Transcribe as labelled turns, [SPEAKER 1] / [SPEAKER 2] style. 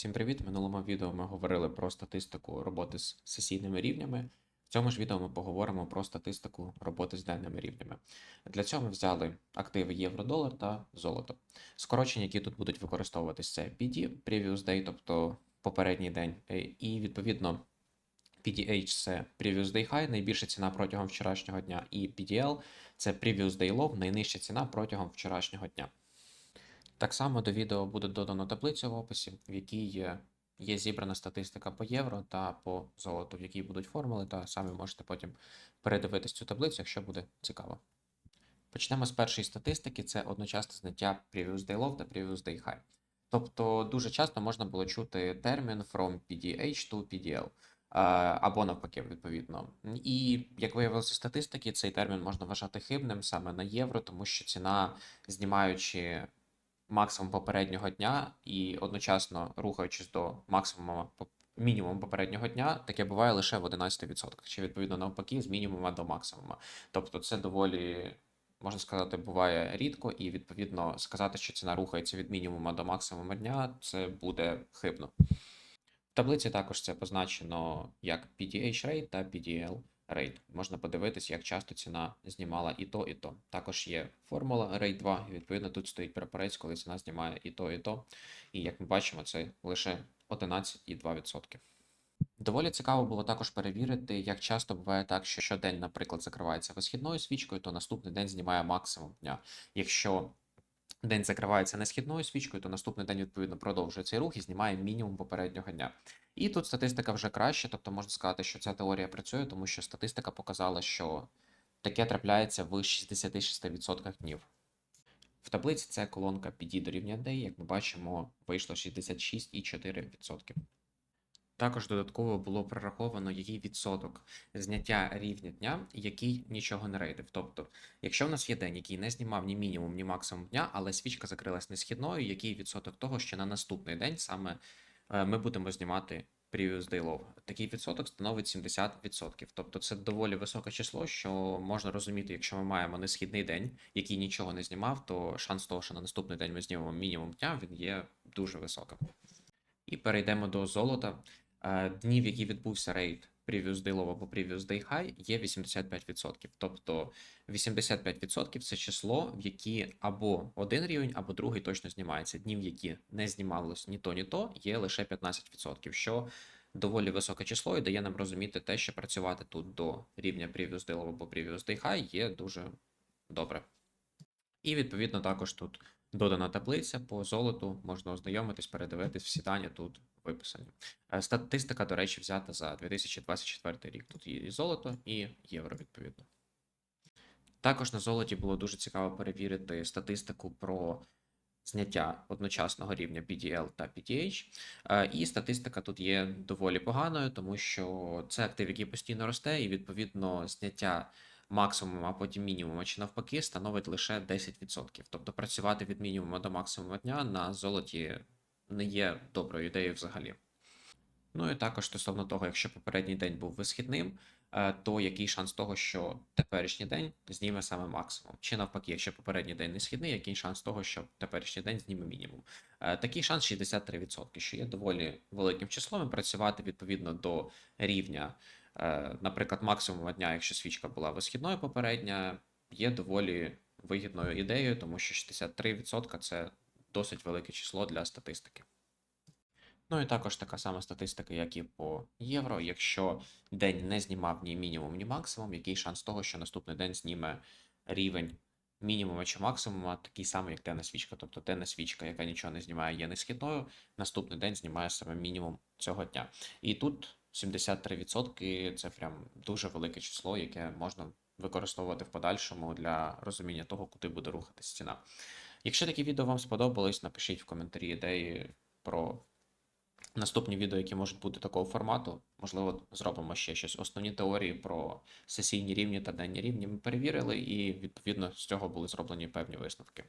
[SPEAKER 1] Всім привіт! В минулому відео ми говорили про статистику роботи з сесійними рівнями. В цьому ж відео ми поговоримо про статистику роботи з денними рівнями. Для цього ми взяли активи євро-долар та золото. Скорочення, які тут будуть використовуватись, це PD, Previous Day, тобто попередній день, е, і відповідно PDH це Previous Day High, найбільша ціна протягом вчорашнього дня, і PDL це Previous Day Low, найнижча ціна протягом вчорашнього дня. Так само до відео буде додано таблицю в описі, в якій є, зібрана статистика по євро та по золоту, в якій будуть формули, та самі можете потім передивитись цю таблицю, якщо буде цікаво. Почнемо з першої статистики: це одночасне зняття Previous Day Low та Previous Day High. Тобто дуже часто можна було чути термін from PDH to PDL. Або навпаки, відповідно. І як виявилося статистики, цей термін можна вважати хибним саме на євро, тому що ціна, знімаючи максимум попереднього дня і одночасно рухаючись до максимуму мінімуму попереднього дня, таке буває лише в 11%, чи відповідно навпаки з мінімума до максимума. Тобто це доволі. Можна сказати, буває рідко, і відповідно сказати, що ціна рухається від мінімума до максимуму дня, це буде хибно. В таблиці також це позначено як PDH rate та PDL rate. Можна подивитись, як часто ціна знімала і то, і то. Також є формула rate 2, і відповідно тут стоїть прапорець, коли ціна знімає і то, і то. І як ми бачимо, це лише 11,2%. Доволі цікаво було також перевірити, як часто буває так, що щодень, наприклад, закривається висхідною свічкою, то наступний день знімає максимум дня. Якщо день закривається не східною свічкою, то наступний день відповідно продовжує цей рух і знімає мінімум попереднього дня. І тут статистика вже краще, тобто можна сказати, що ця теорія працює, тому що статистика показала, що таке трапляється в 66% днів. В таблиці це колонка PD рівня D, як ми бачимо, вийшло 66,4%. Також додатково було прораховано, який відсоток зняття рівня дня, який нічого не рейдив. Тобто, якщо в нас є день, який не знімав ні мінімум, ні максимум дня, але свічка закрилась не східною, який відсоток того, що на наступний день саме е, ми будемо знімати previous day low. Такий відсоток становить 70%. Тобто це доволі високе число, що можна розуміти, якщо ми маємо несхідний день, який нічого не знімав, то шанс того, що на наступний день ми знімемо мінімум дня, він є дуже високим. І перейдемо до золота. Е, Днів, які відбувся рейд Previous Day Low або Previous Day High, є 85%. Тобто 85% це число, в які або один рівень, або другий точно знімається. Днів, які не знімалось ні то, ні то, є лише 15%, що доволі високе число і дає нам розуміти те, що працювати тут до рівня Previous Day Low або Previous Day High є дуже добре. І відповідно також тут додана таблиця по золоту, можна ознайомитись, передивитись, всі дані тут виписані. Е, Статистика, до речі, взята за 2024 рік. Тут є і золото, і євро, відповідно. Також на золоті було дуже цікаво перевірити статистику про зняття одночасного рівня PDL та PTH. Е, І статистика тут є доволі поганою, тому що це актив, який постійно росте, і відповідно зняття максимуму, а потім мінімуму, чи навпаки, становить лише 10%. Тобто працювати від мінімуму до максимуму дня на золоті не є доброю ідеєю взагалі. Ну і також стосовно того, якщо попередній день був висхідним, е, то який шанс того, що теперішній день зніме саме максимум? Чи навпаки, якщо попередній день не східний, який шанс того, що теперішній день зніме мінімум? Е, Такий шанс 63%, що є доволі великим числом і працювати відповідно до рівня, е, наприклад, максимуму дня, якщо свічка була висхідною попередня, є доволі вигідною ідеєю, тому що 63% це досить велике число для статистики. Ну і також така сама статистика, як і по євро. Якщо день не знімав ні мінімум, ні максимум, який шанс того, що наступний день зніме рівень мінімума чи максимума, такий самий, як денна свічка. Тобто денна свічка, яка нічого не знімає, є несхідною, наступний день знімає саме мінімум цього дня. І тут 73% це прям дуже велике число, яке можна використовувати в подальшому для розуміння того, куди буде рухатись ціна. Якщо такі відео вам сподобалось, напишіть в коментарі ідеї про наступні відео, які можуть бути такого формату. Можливо, зробимо ще щось. Основні теорії про сесійні рівні та денні рівні ми перевірили, і відповідно з цього були зроблені певні висновки.